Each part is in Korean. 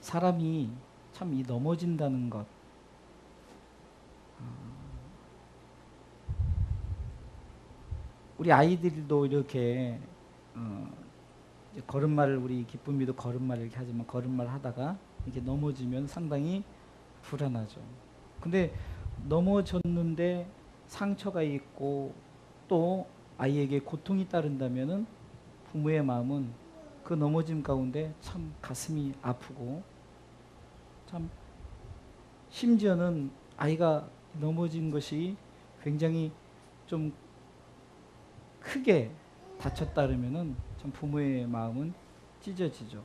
사람이 참 이 넘어진다는 것. 어, 우리 아이들도 이렇게 어, 걸음마를 우리 기쁨이도 걸음마를 이렇게 하지만 걸음마를 하다가 이렇게 넘어지면 상당히 불안하죠. 근데 넘어졌는데 상처가 있고 또 아이에게 고통이 따른다면은 부모의 마음은 그 넘어짐 가운데 참 가슴이 아프고 참 심지어는 아이가 넘어진 것이 굉장히 좀 크게 다쳤다 그러면은 참 부모의 마음은 찢어지죠.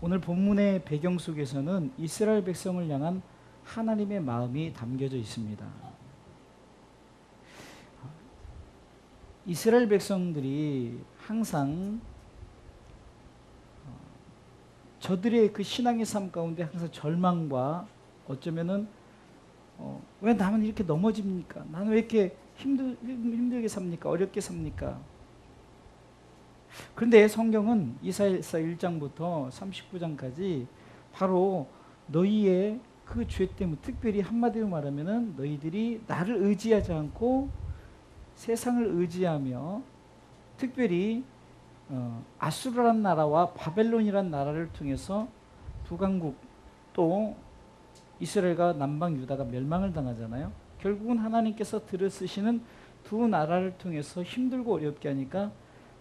오늘 본문의 배경 속에서는 이스라엘 백성을 향한 하나님의 마음이 담겨져 있습니다. 이스라엘 백성들이 항상 어, 저들의 그 신앙의 삶 가운데 항상 절망과 어쩌면은 어, 왜 나만 이렇게 넘어집니까? 나는 왜 이렇게 힘들, 힘들게 삽니까? 어렵게 삽니까? 그런데 성경은 이사야서 1장부터 39장까지 바로 너희의 그 죄 때문에 특별히 한마디로 말하면은 너희들이 나를 의지하지 않고 세상을 의지하며 특별히 어, 아수르란 나라와 바벨론이란 나라를 통해서 북왕국 또 이스라엘과 남방 유다가 멸망을 당하잖아요. 결국은 하나님께서 들으시는 두 나라를 통해서 힘들고 어렵게 하니까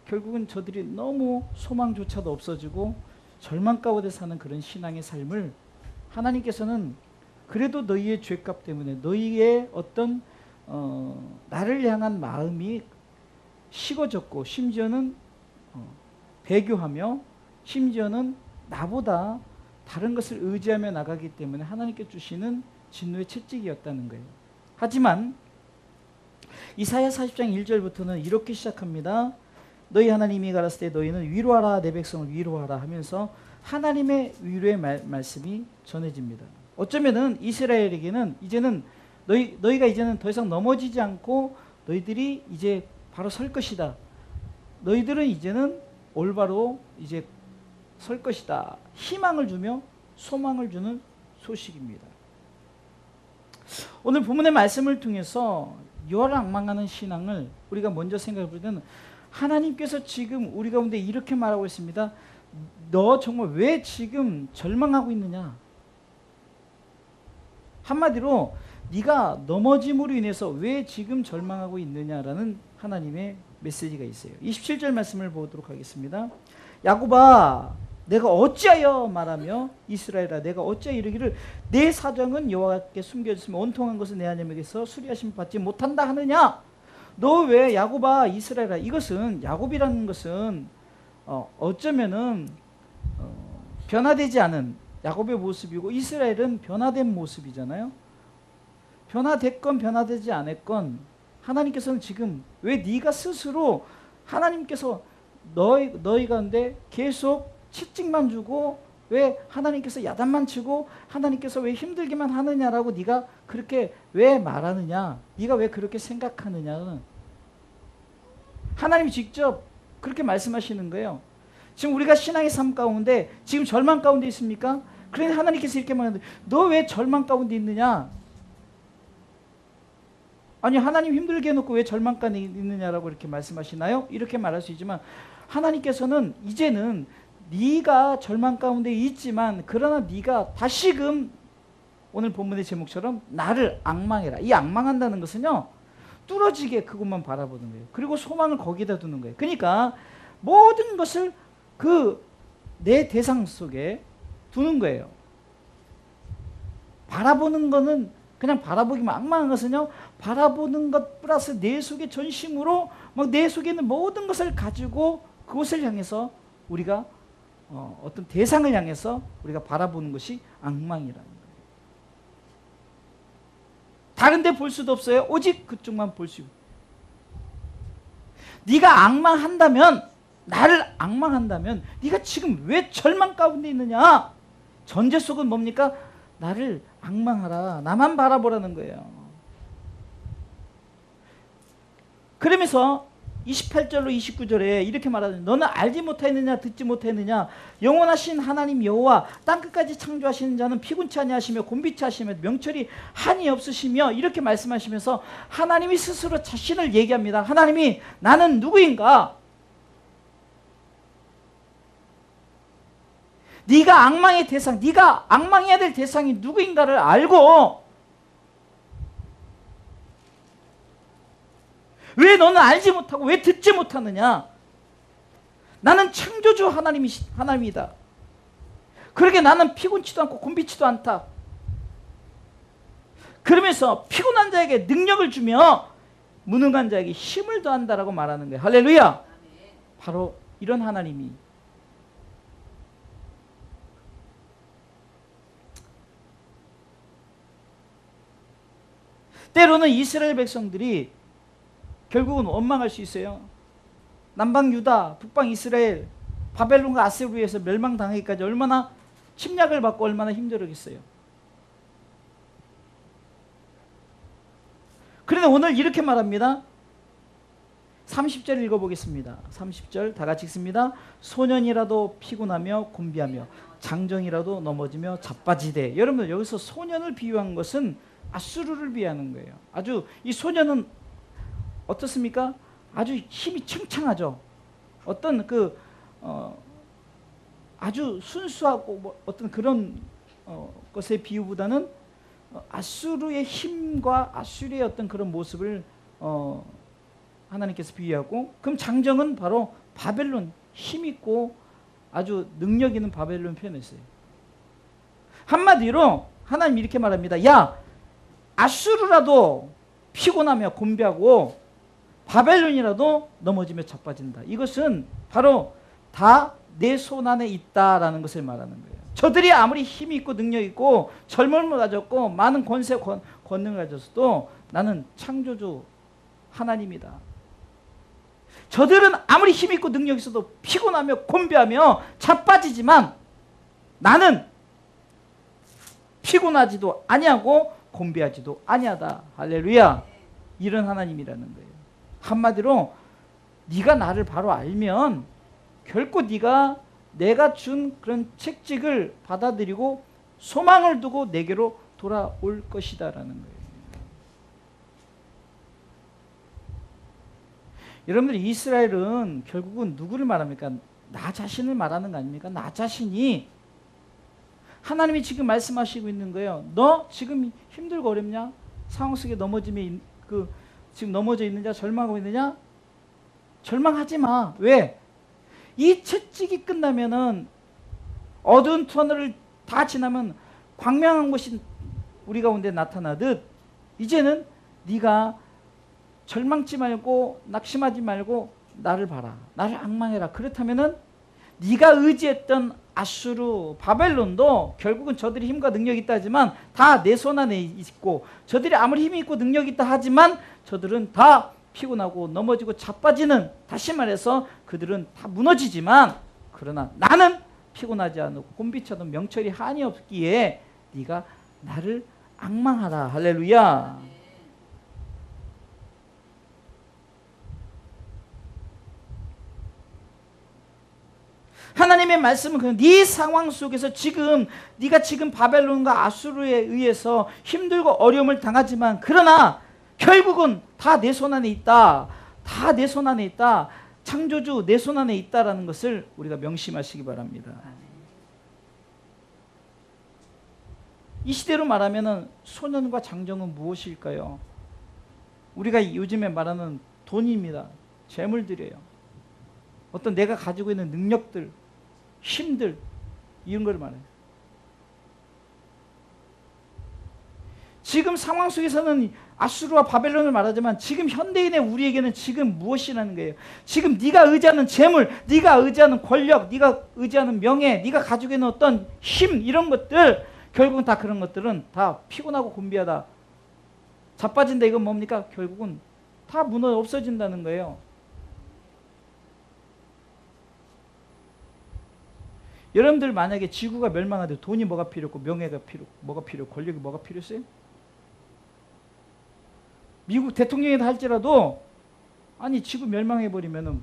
결국은 저들이 너무 소망조차도 없어지고 절망 가운데 사는 그런 신앙의 삶을 하나님께서는 그래도 너희의 죄값 때문에 너희의 어떤 어, 나를 향한 마음이 식어졌고 심지어는 어, 배교하며 심지어는 나보다 다른 것을 의지하며 나가기 때문에 하나님께 주시는 진노의 채찍이었다는 거예요. 하지만 이사야 40장 1절부터는 이렇게 시작합니다. 너희 하나님이 가라을 때 너희는 위로하라 내 백성을 위로하라 하면서 하나님의 위로의 말, 말씀이 전해집니다. 어쩌면은 이스라엘에게는 이제는 너희 너희가 이제는 더 이상 넘어지지 않고 너희들이 이제 바로 설 것이다. 너희들은 이제는 올바로 이제 설 것이다. 희망을 주며 소망을 주는 소식입니다. 오늘 본문의 말씀을 통해서 요하를 악망하는 신앙을 우리가 먼저 생각해 볼 때는 하나님께서 지금 우리 가운데 이렇게 말하고 있습니다. 너 정말 왜 지금 절망하고 있느냐? 한마디로 네가 넘어짐으로 인해서 왜 지금 절망하고 있느냐라는 하나님의 메시지가 있어요. 27절 말씀을 보도록 하겠습니다. 야곱아 내가 어찌하여 말하며 이스라엘아 내가 어찌하여 이르기를 내 사정은 여호와께 숨겨졌으면 온통한 것은 내 하나님에게서 수리하심 받지 못한다 하느냐 너 왜 야곱아 이스라엘아 이것은 야곱이라는 것은 어, 어쩌면은 어, 변화되지 않은 야곱의 모습이고 이스라엘은 변화된 모습이잖아요 변화됐건 변화되지 않았건 하나님께서는 지금 왜 네가 스스로 하나님께서 너희 너희 가운데 계속 채찍만 주고 왜 하나님께서 야단만 치고 하나님께서 왜 힘들게만 하느냐라고 네가 그렇게 왜 말하느냐? 네가 왜 그렇게 생각하느냐는 하나님이 직접 그렇게 말씀하시는 거예요. 지금 우리가 신앙의 삶 가운데 지금 절망 가운데 있습니까? 그러니 하나님께서 이렇게 말하는데 너 왜 절망 가운데 있느냐? 아니 하나님 힘들게 해놓고 왜 절망 가운데 있느냐라고 이렇게 말씀하시나요? 이렇게 말할 수 있지만 하나님께서는 이제는 네가 절망 가운데 있지만 그러나 네가 다시금 오늘 본문의 제목처럼 나를 악망해라. 이 악망한다는 것은요. 뚫어지게 그것만 바라보는 거예요. 그리고 소망을 거기다 두는 거예요. 그러니까 모든 것을 그 내 대상 속에 두는 거예요. 바라보는 거는 그냥 바라보기만 악망한 것은요. 바라보는 것 플러스 내 속의 전심으로 막 내 속에 있는 모든 것을 가지고 그것을 향해서 우리가 어, 어떤 대상을 향해서 우리가 바라보는 것이 악망이라는 거예요. 다른 데 볼 수도 없어요. 오직 그쪽만 볼 수. 네가 악망한다면 나를 악망한다면 네가 지금 왜 절망 가운데 있느냐? 전제 속은 뭡니까? 나를 악망하라. 나만 바라보라는 거예요. 그러면서 28절로 29절에 이렇게 말하는 너는 알지 못하였느냐 듣지 못하였느냐 영원하신 하나님 여호와 땅 끝까지 창조하시는 자는 피곤치 아니하시며 곤비치 하시며 명철이 한이 없으시며 이렇게 말씀하시면서 하나님이 스스로 자신을 얘기합니다. 하나님이 나는 누구인가? 네가 악망의 대상, 네가 악망해야 될 대상이 누구인가를 알고 왜 너는 알지 못하고 왜 듣지 못하느냐? 나는 창조주 하나님이 하나님이다. 그러게 나는 피곤치도 않고 곤비치도 않다. 그러면서 피곤한 자에게 능력을 주며 무능한 자에게 힘을 더한다라고 말하는 거예요. 할렐루야. 바로 이런 하나님이 때로는 이스라엘 백성들이 결국은 원망할 수 있어요. 남방 유다, 북방 이스라엘, 바벨론과 아세르에서 멸망당하기까지 얼마나 침략을 받고 얼마나 힘들었겠어요. 그런데 오늘 이렇게 말합니다. 30절 읽어보겠습니다. 30절 다 같이 읽습니다. 소년이라도 피곤하며 곤비하며 장정이라도 넘어지며 자빠지되 여러분 여기서 소년을 비유한 것은 아수르를 비하는 거예요. 아주 이 소년은 어떻습니까? 아주 힘이 창창하죠. 어떤 그 어, 아주 순수하고 뭐 어떤 그런 어, 것의 비유보다는 어, 아수르의 힘과 아수르의 어떤 그런 모습을 어, 하나님께서 비유하고 그럼 장정은 바로 바벨론 힘 있고 아주 능력 있는 바벨론 표현했어요. 한마디로 하나님 이렇게 말합니다. 야 아수르라도 피곤하며 곤비하고 바벨론이라도 넘어지며 자빠진다. 이것은 바로 다 내 손 안에 있다라는 것을 말하는 거예요. 저들이 아무리 힘이 있고 능력 있고 젊음을 가졌고 많은 권세 권, 권능을 가졌어도 나는 창조주 하나님이다. 저들은 아무리 힘 있고 능력 있어도 피곤하며 곤비하며 자빠지지만 나는 피곤하지도 아니하고 곤비하지도 아니하다. 할렐루야. 이런 하나님이라는 거예요. 한마디로 네가 나를 바로 알면 결코 네가 내가 준 그런 책직을 받아들이고 소망을 두고 내게로 돌아올 것이다라는 거예요. 여러분들 이스라엘은 결국은 누구를 말합니까? 나 자신을 말하는 거 아닙니까? 나 자신이 하나님이 지금 말씀하시고 있는 거예요. 너 지금 힘들고 어렵냐? 상황 속에 넘어짐에 그 지금 넘어져 있느냐? 절망하고 있느냐? 절망하지 마. 왜? 이 채찍이 끝나면은 어두운 터널을 다 지나면 광명한 것이 우리 가운데 나타나듯 이제는 네가 절망치 말고 낙심하지 말고 나를 봐라. 나를 악망해라. 그렇다면은 네가 의지했던 아수르, 바벨론도 결국은 저들이 힘과 능력이 있다 하지만 다 내 손 안에 있고 저들이 아무리 힘이 있고 능력이 있다 하지만 저들은 다 피곤하고 넘어지고 자빠지는 다시 말해서 그들은 다 무너지지만 그러나 나는 피곤하지 않고 곤비처럼 명철이 한이 없기에 네가 나를 악망하라. 할렐루야 하나님의 말씀은 그네 상황 속에서 지금 네가 지금 바벨론과 아수르에 의해서 힘들고 어려움을 당하지만 그러나 결국은 다 내 손 안에 있다. 다 내 손 안에 있다. 창조주 내 손 안에 있다라는 것을 우리가 명심하시기 바랍니다. 이 시대로 말하면 소년과 장정은 무엇일까요? 우리가 요즘에 말하는 돈입니다. 재물들이에요. 어떤 내가 가지고 있는 능력들, 힘들 이런 걸 말해요. 지금 상황 속에서는 아수르와 바벨론을 말하지만 지금 현대인의 우리에게는 지금 무엇이라는 거예요. 지금 네가 의지하는 재물, 네가 의지하는 권력, 네가 의지하는 명예, 네가 가지고 있는 어떤 힘 이런 것들 결국은 다 그런 것들은 다 피곤하고 곤비하다. 자빠진다 이건 뭡니까? 결국은 다 무너 없어진다는 거예요. 여러분들 만약에 지구가 멸망하되 돈이 뭐가 필요했고 명예가 필요 뭐가 필요 권력이 뭐가 필요했어요? 미국 대통령이다 할지라도 아니 지구 멸망해 버리면은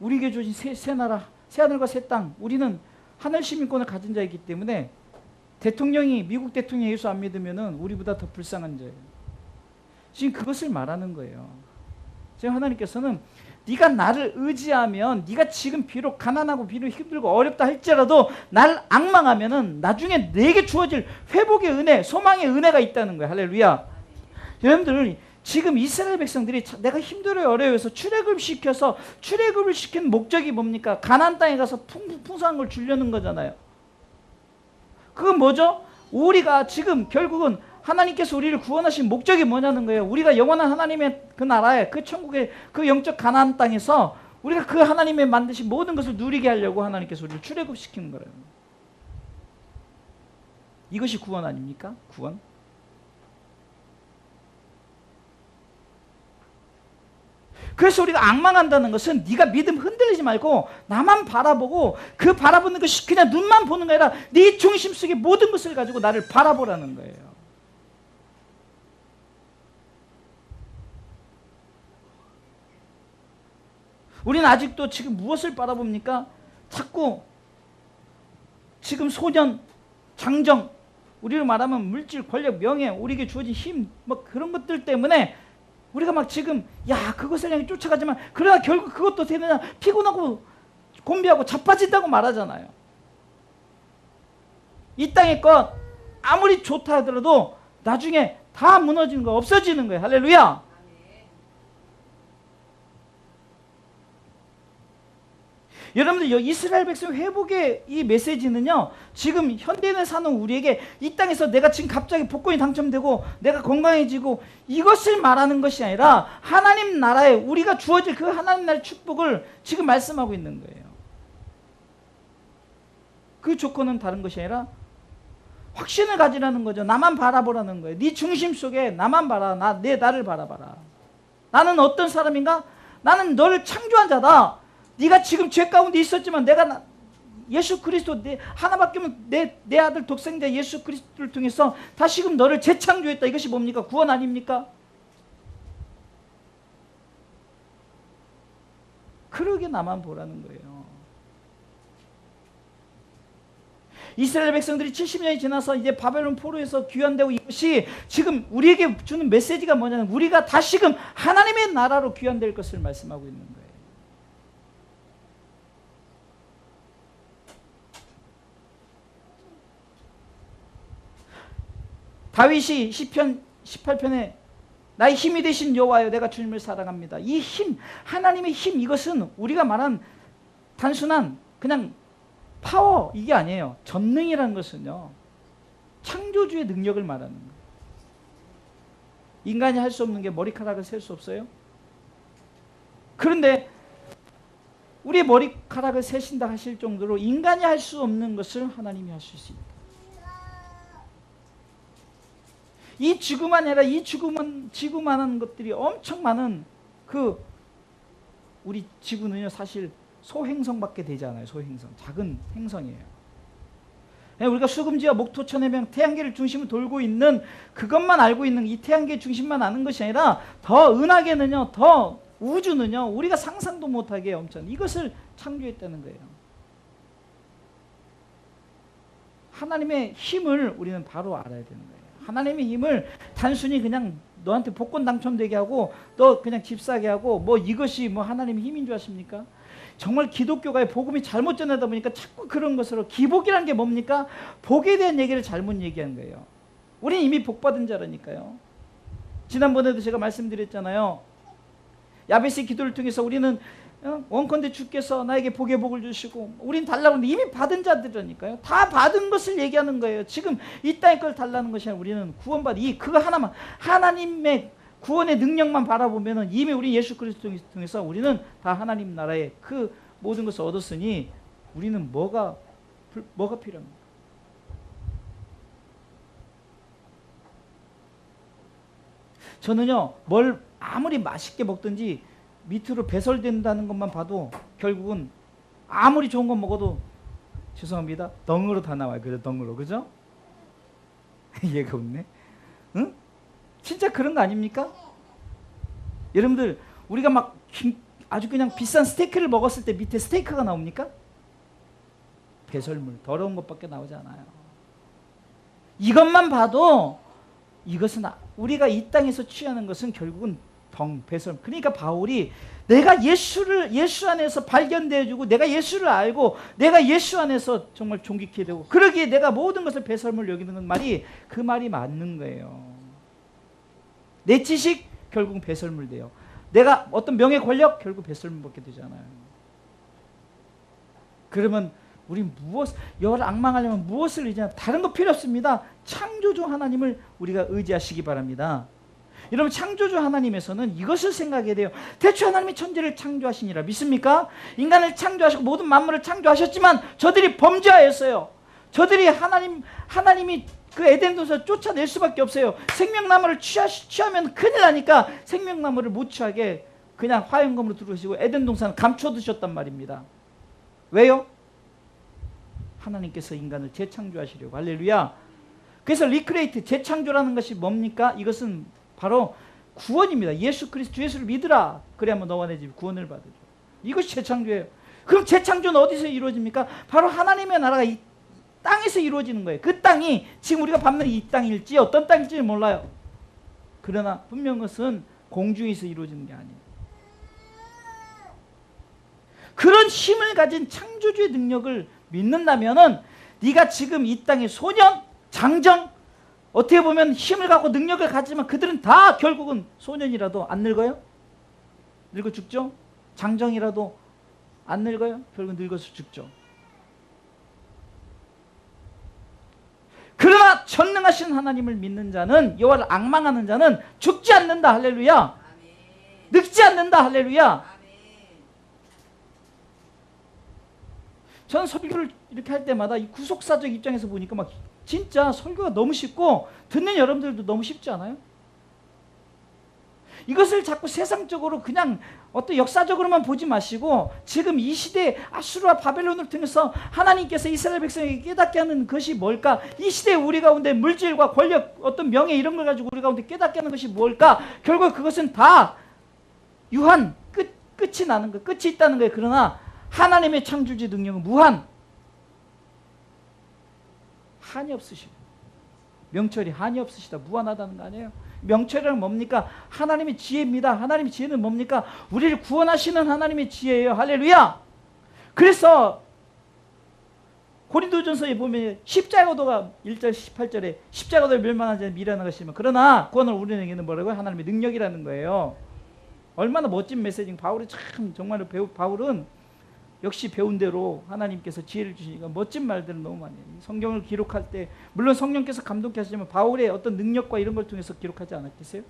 우리에게 주어진 새, 새 나라, 새 하늘과 새 땅, 우리는 하늘 시민권을 가진 자이기 때문에 대통령이 미국 대통령 예수 안 믿으면은 우리보다 더 불쌍한 자예요. 지금 그것을 말하는 거예요. 지금 하나님께서는 네가 나를 의지하면 네가 지금 비록 가난하고 비록 힘들고 어렵다 할지라도 나를 악망하면은 나중에 내게 주어질 회복의 은혜, 소망의 은혜가 있다는 거예요. 할렐루야. 여러분들 지금 이스라엘 백성들이 자- 내가 힘들어요 어려워서 출애굽 시켜서 출애굽을 시킨 목적이 뭡니까? 가나안 땅에 가서 풍, 풍성한 걸 주려는 거잖아요. 그건 뭐죠? 우리가 지금 결국은 하나님께서 우리를 구원하신 목적이 뭐냐는 거예요. 우리가 영원한 하나님의 그 나라에 그 천국의 그 영적 가나안 땅에서 우리가 그 하나님의 만드신 모든 것을 누리게 하려고 하나님께서 우리를 출애굽 시키는 거예요. 이것이 구원 아닙니까? 구원. 그래서 우리가 악망한다는 것은 네가 믿음 흔들리지 말고 나만 바라보고 그 바라보는 것이 그냥 눈만 보는 게 아니라 네 중심 속에 모든 것을 가지고 나를 바라보라는 거예요. 우리는 아직도 지금 무엇을 바라봅니까? 자꾸 지금 소년, 장정, 우리로 말하면 물질, 권력, 명예, 우리에게 주어진 힘, 뭐 그런 것들 때문에 우리가 막 지금 야 그것을 향해 쫓아가지만 그러나 결국 그것도 되느냐 피곤하고 곤비하고 자빠진다고 말하잖아요. 이 땅의 것 아무리 좋다 하더라도 나중에 다 무너지는 거 없어지는 거예요. 할렐루야. 여러분들 여- 이스라엘 백성 회복의 이 메시지는요 지금 현대에 사는 우리에게 이 땅에서 내가 지금 갑자기 복권이 당첨되고 내가 건강해지고 이것을 말하는 것이 아니라 하나님 나라에 우리가 주어질 그 하나님 나라의 축복을 지금 말씀하고 있는 거예요. 그 조건은 다른 것이 아니라 확신을 가지라는 거죠. 나만 바라보라는 거예요. 네 중심 속에 나만 바라 나, 내 나를 바라봐라. 나는 어떤 사람인가? 나는 너를 창조한 자다 네가 지금 죄 가운데 있었지만 내가 나- 예수 그리스도 내 하나밖에 없는 내, 내 아들 독생자 예수 그리스도를 통해서 다시금 너를 재창조했다. 이것이 뭡니까? 구원 아닙니까? 그러게 나만 보라는 거예요. 이스라엘 백성들이 70년이 지나서 이제 바벨론 포로에서 귀환되고 이것이 지금 우리에게 주는 메시지가 뭐냐면 우리가 다시금 하나님의 나라로 귀환될 것을 말씀하고 있는 거예요. 다윗이 시편 18편에 나의 힘이 되신 여호와여 내가 주님을 사랑합니다. 이 힘, 하나님의 힘 이것은 우리가 말한 단순한 그냥 파워 이게 아니에요. 전능이라는 것은요. 창조주의 능력을 말하는 거예요. 인간이 할 수 없는 게 머리카락을 셀 수 없어요. 그런데 우리의 머리카락을 세신다 하실 정도로 인간이 할 수 없는 것을 하나님이 할수 있습니다. 이 지구만 아니라 이 지구만 지구만한 것들이 엄청 많은 그 우리 지구는요 사실 소행성밖에 되지 않아요 소행성 작은 행성이에요. 그냥 우리가 수금지와 목토 천 해명 태양계를 중심으로 돌고 있는 그것만 알고 있는 이 태양계 중심만 아는 것이 아니라 더 은하계는요 더 우주는요 우리가 상상도 못하게 엄청 이것을 창조했다는 거예요. 하나님의 힘을 우리는 바로 알아야 되는 거예요. 하나님의 힘을 단순히 그냥 너한테 복권 당첨되게 하고 너 그냥 집 사게 하고 뭐 이것이 뭐 하나님의 힘인 줄 아십니까? 정말 기독교가 복음이 잘못 전하다 보니까 자꾸 그런 것으로 기복이라는 게 뭡니까? 복에 대한 얘기를 잘못 얘기한 거예요. 우리는 이미 복 받은 자라니까요. 지난번에도 제가 말씀드렸잖아요. 야베스 기도를 통해서 우리는 어? 원컨대 주께서 나에게 복의 복을 주시고 우린 달라고 하는데 이미 받은 자들이니까요. 다 받은 것을 얘기하는 거예요. 지금 이 땅의 걸 달라는 것이 아니라 우리는 구원받 이 그거 하나만 하나님의 구원의 능력만 바라보면은 이미 우리 예수 그리스도 통해서 우리는 다 하나님 나라의 그 모든 것을 얻었으니 우리는 뭐가 불- 뭐가 필요합니까? 저는요 뭘 아무리 맛있게 먹든지 밑으로 배설된다는 것만 봐도 결국은 아무리 좋은 거 먹어도 죄송합니다 덩으로 다 나와요 그죠 덩으로 그죠? 얘가 웃네 응? 진짜 그런 거 아닙니까? 여러분들 우리가 막 긴- 아주 그냥 비싼 스테이크를 먹었을 때 밑에 스테이크가 나옵니까? 배설물, 더러운 것밖에 나오지 않아요. 이것만 봐도 이것은 아- 우리가 이 땅에서 취하는 것은 결국은 병, 배설. 그러니까 바울이 내가 예수를 예수 안에서 발견되어 주고 내가 예수를 알고 내가 예수 안에서 정말 존귀케 되고 그러기에 내가 모든 것을 배설물 여기는 건 말이 그 말이 맞는 거예요. 내 지식 결국 배설물 돼요. 내가 어떤 명예 권력 결국 배설물 받게 되잖아요. 그러면 우리 무엇 여를 악망하려면 무엇을 의지하 다른 거 필요 없습니다. 창조주 하나님을 우리가 의지하시기 바랍니다. 여러분 창조주 하나님에서는 이것을 생각해야 돼요. 대체 하나님이 천지를 창조하시니라 믿습니까? 인간을 창조하시고 모든 만물을 창조하셨지만 저들이 범죄하였어요. 저들이 하나님 하나님이 그 에덴 동산 쫓아낼 수밖에 없어요. 생명나무를 취하, 취하면 큰일 나니까 생명나무를 못 취하게 그냥 화영검으로 들어오시고 에덴 동산을 감춰 두셨단 말입니다. 왜요? 하나님께서 인간을 재창조하시려고 할렐루야. 그래서 리크레이트 재창조라는 것이 뭡니까? 이것은 바로 구원입니다. 예수 그리스도 주 예수를 믿으라. 그래야만 너와 내 집이 구원을 받으죠. 이것이 재창조예요. 그럼 재창조는 어디서 이루어집니까? 바로 하나님의 나라가 이 땅에서 이루어지는 거예요. 그 땅이 지금 우리가 밟는 이 땅일지 어떤 땅일지 몰라요. 그러나 분명 것은 공중에서 이루어지는 게 아니에요. 그런 힘을 가진 창조주의 능력을 믿는다면은 네가 지금 이 땅의 소년, 장정 어떻게 보면 힘을 갖고 능력을 가지만 그들은 다 결국은 소년이라도 안 늙어요? 늙어 죽죠? 장정이라도 안 늙어요? 결국 늙어서 죽죠. 그러나 전능하신 하나님을 믿는 자는 여호와를 악망하는 자는 죽지 않는다 할렐루야. 늙지 않는다 할렐루야. 저는 설교를 이렇게 할 때마다 이 구속사적 입장에서 보니까 막 진짜 설교가 너무 쉽고 듣는 여러분들도 너무 쉽지 않아요? 이것을 자꾸 세상적으로 그냥 어떤 역사적으로만 보지 마시고 지금 이 시대 아수르와 바벨론을 통해서 하나님께서 이스라엘 백성에게 깨닫게 하는 것이 뭘까? 이 시대 우리 가운데 물질과 권력, 어떤 명예 이런 걸 가지고 우리 가운데 깨닫게 하는 것이 뭘까? 결국 그것은 다 유한 끝 끝이 나는 거, 끝이 있다는 거예요. 그러나 하나님의 창조주 능력은 무한. 한이 없으시고 명철이 한이 없으시다 무한하다는 거 아니에요? 명철이란 뭡니까? 하나님의 지혜입니다. 하나님의 지혜는 뭡니까? 우리를 구원하시는 하나님의 지혜예요. 할렐루야. 그래서 고린도전서에 보면 십자가도가 1절 18절에 십자가도를 멸망한 자는 미련한 것이면 그러나 구원을 우리에게는 뭐라고요? 하나님의 능력이라는 거예요. 얼마나 멋진 메시지인 바울이 참 정말로 배우 바울은 역시 배운 대로 하나님께서 지혜를 주시니까 멋진 말들을 너무 많이 해요. 성경을 기록할 때 물론 성령께서 감동케 하시지만 바울의 어떤 능력과 이런 걸 통해서 기록하지 않았겠어요?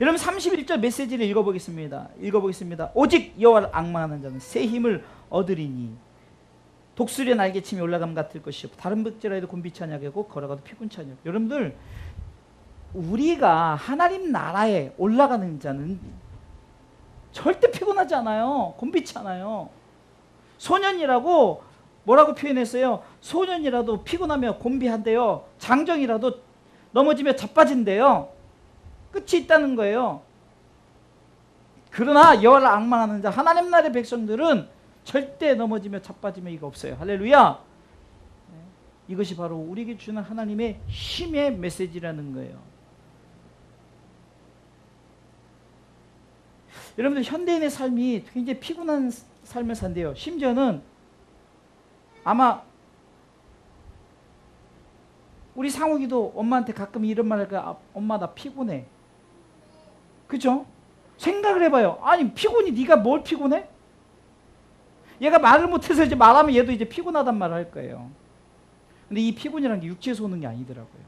여러분 31절 메시지를 읽어보겠습니다. 읽어보겠습니다. 오직 여호와를 악망하는 자는 새 힘을 얻으리니 독수리의 날개침이 올라감 같을 것이요 다른 백제라도 곤비치 아니하고 걸어가도 피곤치 아니하고 여러분들 우리가 하나님 나라에 올라가는 자는 절대 피곤하지 않아요. 곤비치 않아요. 소년이라고 뭐라고 표현했어요? 소년이라도 피곤하며 곤비한데요. 장정이라도 넘어지며 자빠진대요. 끝이 있다는 거예요. 그러나 여호와를 악망하는 자 하나님 나라의 백성들은 절대 넘어지며 자빠지며 이거 없어요. 할렐루야. 네. 이것이 바로 우리에게 주는 하나님의 힘의 메시지라는 거예요. 여러분들 현대인의 삶이 굉장히 피곤한 삶을 산대요. 심지어는 아마 우리 상욱이도 엄마한테 가끔 이런 말 할까? 아, 엄마 나 피곤해. 그죠? 생각을 해봐요. 아니 피곤이 네가 뭘 피곤해? 얘가 말을 못해서 이제 말하면 얘도 이제 피곤하단 말을 할 거예요. 근데 이 피곤이라는 게 육체에서 오는 게 아니더라고요.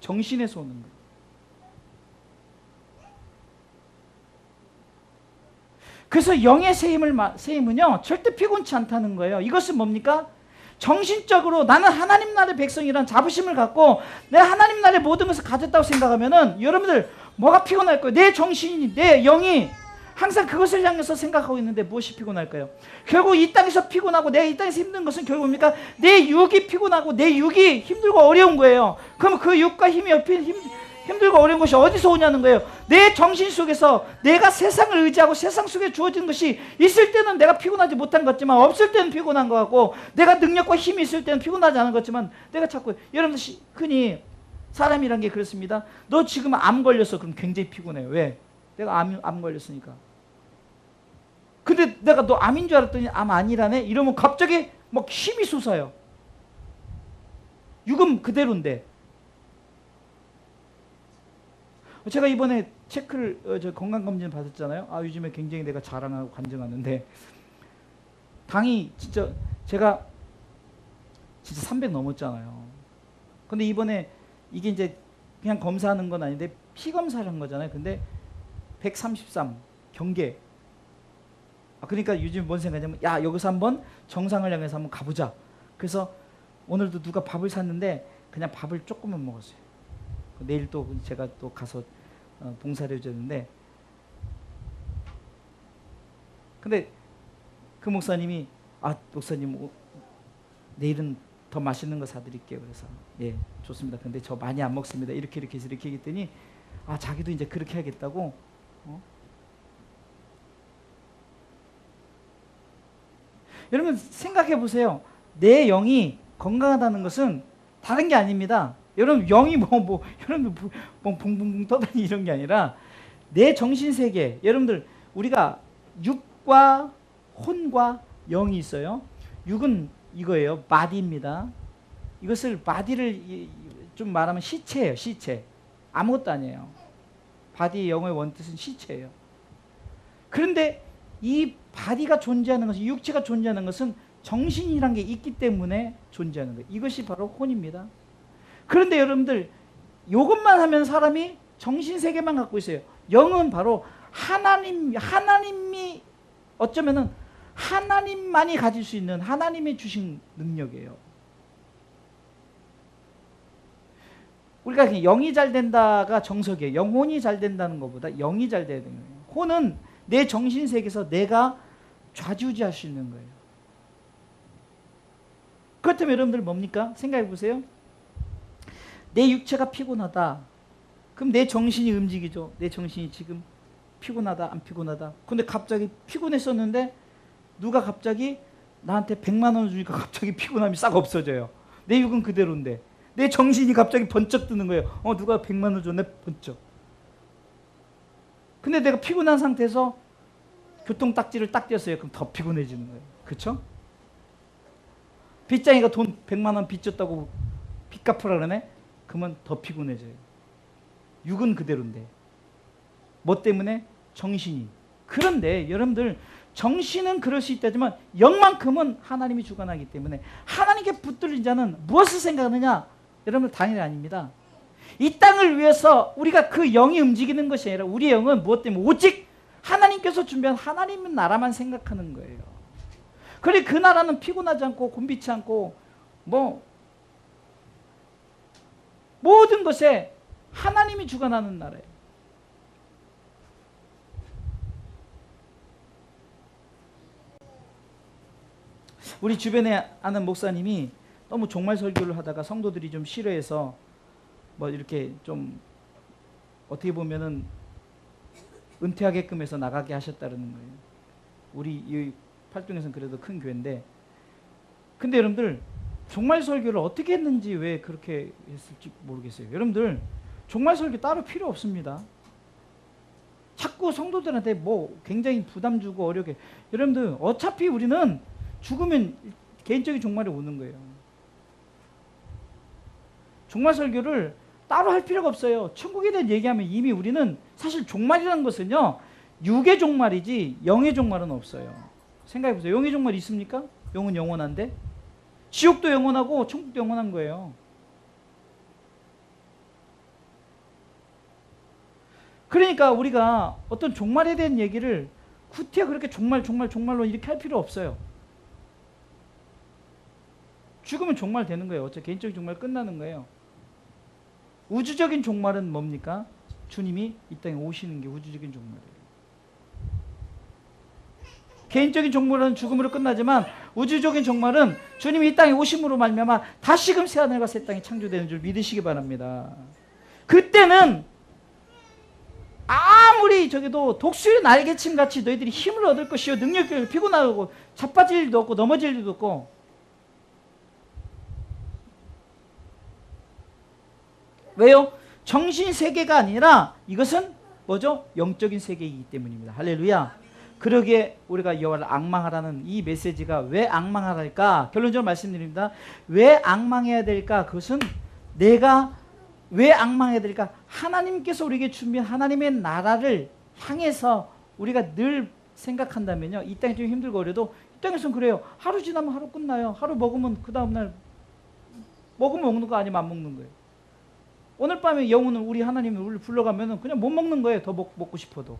정신에서 오는 거예요. 그래서 영의 세임을 세임은요 절대 피곤치 않다는 거예요. 이것은 뭡니까? 정신적으로 나는 하나님 나라의 백성이란 자부심을 갖고 내 하나님 나라의 모든 것을 가졌다고 생각하면은 여러분들 뭐가 피곤할 거예요? 내 정신이 내 영이 항상 그것을 향해서 생각하고 있는데 무엇이 피곤할까요? 결국 이 땅에서 피곤하고 내가 이 땅에서 힘든 것은 결국 뭡니까? 내 육이 피곤하고 내 육이 힘들고 어려운 거예요. 그럼 그 육과 힘이 옆에 힘, 힘들고 어려운 것이 어디서 오냐는 거예요. 내 정신 속에서 내가 세상을 의지하고 세상 속에 주어진 것이 있을 때는 내가 피곤하지 못한 것 같지만 없을 때는 피곤한 것 같고 내가 능력과 힘이 있을 때는 피곤하지 않은 것 같지만 내가 자꾸 여러분들 시- 흔히 사람이란 게 그렇습니다. 너 지금 암 걸렸어. 그럼 굉장히 피곤해요. 왜? 내가 암, 암 걸렸으니까. 근데 내가 너 암인 줄 알았더니 암 아니라네? 이러면 갑자기 막 힘이 솟아요. 육은 그대로인데. 제가 이번에 체크를 어, 저 건강검진 받았잖아요. 아 요즘에 굉장히 내가 자랑하고 관정하는데 당이 진짜 제가 진짜 300 넘었잖아요. 근데 이번에 이게 이제 그냥 검사하는 건 아닌데 피 검사를 한 거잖아요. 근데 133 경계. 아 그러니까 요즘 뭔 생각이냐면 야 여기서 한번 정상을 향해서 한번 가보자. 그래서 오늘도 누가 밥을 샀는데 그냥 밥을 조금만 먹었어요. 내일 또 제가 또 가서 어, 봉사를 해줬는데. 근데 그 목사님이 아 목사님 오- 내일은 더 맛있는 거 사드릴게요. 그래서 예 좋습니다. 근데 저 많이 안 먹습니다. 이렇게 이렇게 이렇게 했더니 아 자기도 이제 그렇게 하겠다고 어? 여러분 생각해 보세요. 내 영이 건강하다는 것은 다른 게 아닙니다 여러분 영이 뭐 뭐 여러분들 뭐, 뭐 붕붕붕 떠다니 이런 게 아니라 내 정신 세계 여러분들 우리가 육과 혼과 영이 있어요. 육은 이거예요. 마디입니다. 이것을 마디를 이- 좀 말하면 시체예요. 시체. 아무것도 아니에요. 바디의 영어의 원뜻은 시체예요. 그런데 이 바디가 존재하는 것은 육체가 존재하는 것은 정신이란 게 있기 때문에 존재하는 거예요. 이것이 바로 혼입니다. 그런데 여러분들 이것만 하면 사람이 정신 세계만 갖고 있어요. 영은 바로 하나님 하나님이 어쩌면은 하나님만이 가질 수 있는 하나님이 주신 능력이에요. 우리가 영이 잘 된다가 정석이에요. 영혼이 잘 된다는 것보다 영이 잘 돼야 되는 거예요. 혼은 내 정신 세계에서 내가 좌지우지할 수 있는 거예요. 그렇다면 여러분들 뭡니까? 생각해 보세요. 내 육체가 피곤하다. 그럼 내 정신이 움직이죠. 내 정신이 지금 피곤하다, 안 피곤하다. 근데 갑자기 피곤했었는데 누가 갑자기 나한테 100만 원 주니까 갑자기 피곤함이 싹 없어져요. 내 육은 그대로인데 내 정신이 갑자기 번쩍 뜨는 거예요. 어 누가 100만 원 줬네 번쩍. 근데 내가 피곤한 상태에서 교통 딱지를 딱 떼었어요. 그럼 더 피곤해지는 거예요. 그렇죠? 빚쟁이가 돈 100만 원 빚졌다고 빚 갚으라 그러네. 그러면 더 피곤해져요. 육은 그대로인데. 뭐 때문에? 정신이. 그런데 여러분들 정신은 그럴 수 있다지만 영만큼은 하나님이 주관하기 때문에 하나님께 붙들린 자는 무엇을 생각하느냐? 여러분 당연히 아닙니다. 이 땅을 위해서 우리가 그 영이 움직이는 것이 아니라 우리의 영은 무엇 때문에 오직 하나님께서 준비한 하나님의 나라만 생각하는 거예요. 그래 그 나라는 피곤하지 않고 곤비치 않고 뭐 모든 것에 하나님이 주관하는 나라예요. 우리 주변에 아는 목사님이 너무 종말 설교를 하다가 성도들이 좀 싫어해서 뭐 이렇게 좀 어떻게 보면은 은퇴하게끔 해서 나가게 하셨다는 거예요. 우리 이 팔동에서는 그래도 큰 교회인데 근데 여러분들 종말 설교를 어떻게 했는지 왜 그렇게 했을지 모르겠어요. 여러분들 종말 설교 따로 필요 없습니다. 자꾸 성도들한테 뭐 굉장히 부담 주고 어렵게 여러분들 어차피 우리는 죽으면 개인적인 종말이 오는 거예요. 종말 설교를 따로 할 필요가 없어요. 천국에 대한 얘기하면 이미 우리는 사실 종말이라는 것은요. 육의 종말이지 영의 종말은 없어요. 생각해 보세요. 영의 종말 있습니까? 영은 영원한데 지옥도 영원하고 천국도 영원한 거예요. 그러니까 우리가 어떤 종말에 대한 얘기를 구태여 그렇게 종말 종말 종말로 이렇게 할 필요 없어요. 죽으면 종말 되는 거예요. 어차피 개인적인 종말 끝나는 거예요. 우주적인 종말은 뭡니까? 주님이 이 땅에 오시는 게 우주적인 종말이에요. 개인적인 종말은 죽음으로 끝나지만 우주적인 종말은 주님이 이 땅에 오심으로 말미암아 다시금 새 하늘과 새 땅이 창조되는 줄 믿으시기 바랍니다. 그때는 아무리 저기도 독수리 날개침 같이 너희들이 힘을 얻을 것이요 능력을 피곤하고 자빠질 일도 없고 넘어질 일도 없고 왜요? 정신 세계가 아니라 이것은 뭐죠? 영적인 세계이기 때문입니다. 할렐루야. 그러기에 우리가 여호와를 악망하라는 이 메시지가 왜 악망하랄까? 결론적으로 말씀드립니다. 왜 악망해야 될까? 그것은 내가 왜 악망해야 될까? 하나님께서 우리에게 준비한 하나님의 나라를 향해서 우리가 늘 생각한다면요. 이 땅이 좀 힘들고 어려도 이 땅에서는 그래요. 하루 지나면 하루 끝나요. 하루 먹으면 그 다음날 먹으면 먹는 거 아니면 안 먹는 거예요. 오늘 밤에 영혼은 우리 하나님이 우리를 불러가면 그냥 못 먹는 거예요. 더 먹, 먹고 싶어도.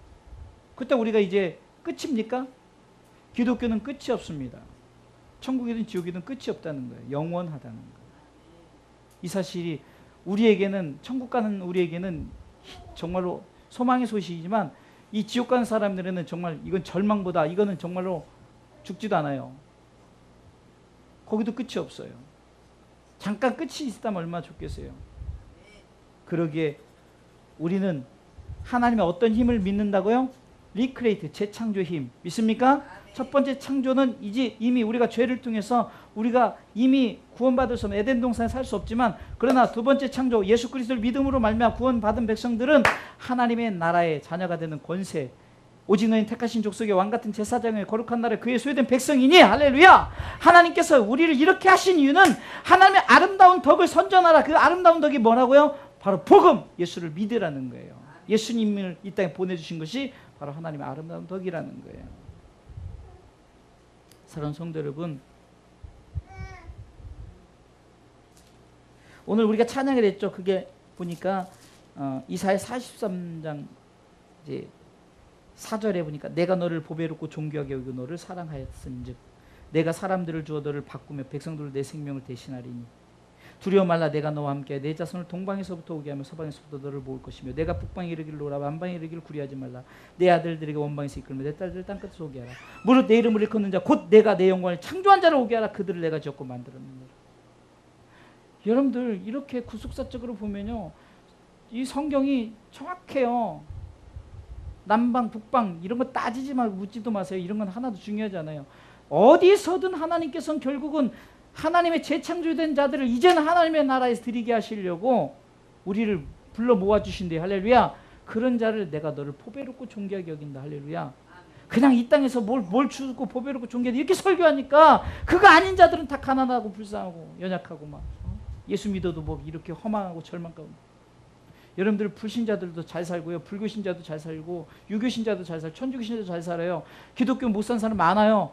그때 우리가 이제 끝입니까? 기독교는 끝이 없습니다. 천국이든 지옥이든 끝이 없다는 거예요. 영원하다는 거예요. 이 사실이 우리에게는 천국 가는 우리에게는 정말로 소망의 소식이지만 이 지옥 가는 사람들에는 정말 이건 절망보다 이거는 정말로 죽지도 않아요. 거기도 끝이 없어요. 잠깐 끝이 있다면 얼마나 좋겠어요. 그러기에 우리는 하나님의 어떤 힘을 믿는다고요? 리크레이트 재창조 힘 믿습니까? 첫 번째 창조는 이제 이미 우리가 죄를 통해서 우리가 이미 구원받을 수 없는 에덴 동산에 살 수 없지만 그러나 두 번째 창조 예수 그리스도를 믿음으로 말미암아 구원받은 백성들은 하나님의 나라의 자녀가 되는 권세 오직 너희 택하신 족속의 왕 같은 제사장의 거룩한 나라에 그의 소유된 백성이니 할렐루야 하나님께서 우리를 이렇게 하신 이유는 하나님의 아름다운 덕을 선전하라 그 아름다운 덕이 뭐라고요? 바로 복음 예수를 믿으라는 거예요 예수님을 이 땅에 보내주신 것이 바로 하나님의 아름다운 덕이라는 거예요. 사랑하는 성도 여러분 오늘 우리가 찬양을 했죠. 그게 보니까 어, 이사야 43장 이제 4절에 보니까 내가 너를 보배롭고 존귀하게 여기고 너를 사랑하였은즉 내가 사람들을 주어 너를 바꾸며 백성들을 내 생명을 대신하리니 두려워 말라 내가 너와 함께 내 자손을 동방에서부터 오게 하며 서방에서부터 너를 모을 것이며 내가 북방에 이르기를 노라 남방에 이르기를 구리하지 말라. 내 아들들에게 원방에서 이끌며 내 딸들을 땅끝에서 오게 하라. 무릇 내 이름을 일컫는 자 곧 내가 내 영광을 창조한 자를 오게 하라. 그들을 내가 지었고 만들었느니라. 여러분들 이렇게 구속사적으로 보면요 이 성경이 정확해요. 남방 북방 이런 거 따지지 말고 묻지도 마세요. 이런 건 하나도 중요하지 않아요. 어디서든 하나님께서는 결국은 하나님의 재창조된 자들을 이제는 하나님의 나라에서 드리게 하시려고 우리를 불러 모아 주신대 할렐루야. 그런 자를 내가 너를 포배롭고 존귀하게 여긴다 할렐루야. 그냥 이 땅에서 뭘, 뭘 주고 포배롭고 존귀하게 이렇게 설교하니까 그거 아닌 자들은 다 가난하고 불쌍하고 연약하고 막 어? 예수 믿어도 뭐 이렇게 허망하고 절망 가운데 여러분들 불신자들도 잘 살고요 불교신자도 잘 살고 유교신자도 잘 살고 천주교신자도 잘 살아요 기독교 못 산 사람 많아요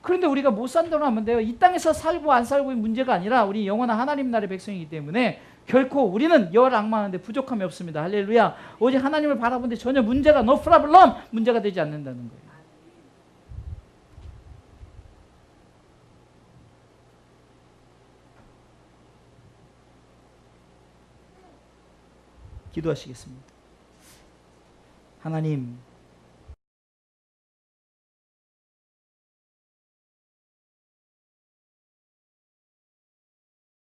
그런데 우리가 못 산다고 하면 돼요. 이 땅에서 살고 안 살고의 문제가 아니라 우리 영원한 하나님 나라의 백성이기 때문에 결코 우리는 여호와를 악망하는데 부족함이 없습니다. 할렐루야. 오직 하나님을 바라보는데 전혀 문제가 no problem 문제가 되지 않는다는 거예요. 기도하시겠습니다. 하나님